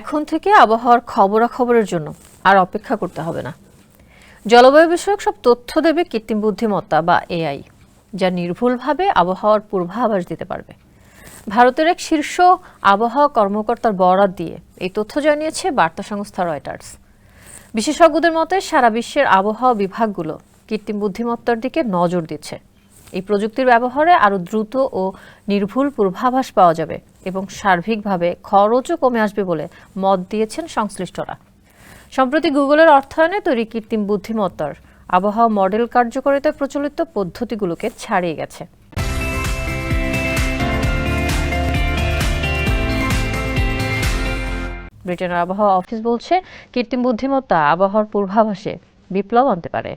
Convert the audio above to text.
এখন থেকে আবহাওয়ার খবরাখবরের জন্য আর অপেক্ষা করতে হবে না। জলবায়ু বিষয়ক সব তথ্য দেবে কৃত্রিম বুদ্ধিমত্তা বা এআই, যা নির্ভুলভাবে আবহাওয়ার পূর্বাভাস দিতে পারবে। ভারতের এক শীর্ষ আবহাওয়া কর্মকর্তার বরাত দিয়ে এই তথ্য জানিয়েছে বার্তা সংস্থা রয়টার্স। বিশেষজ্ঞদের মতে সারা বিশ্বের আবহাওয়া বিভাগগুলো কৃত্রিম বুদ্ধিমত্তার দিকে নজর দিচ্ছে। এই প্রযুক্তির ব্যবহারে আরও দ্রুত ও নির্ভুল পূর্বাভাস পাওয়া যাবে এবং সার্বিকভাবে খরচও কমে আসবে বলে মত দিয়েছেন সংশ্লিষ্টরা। সম্প্রতি গুগলের অর্থায়নে তৈরি কৃত্রিম বুদ্ধিমত্তার আবহাওয়া মডেল কার্যকারিতায় প্রচলিত পদ্ধতিগুলোকে ছাড়িয়ে গেছে। ব্রিটেনের আবহাওয়া অফিস বলছে, কৃত্রিম বুদ্ধিমত্তা আবহাওয়ার পূর্বাভাসে বিপ্লব আনতে পারে।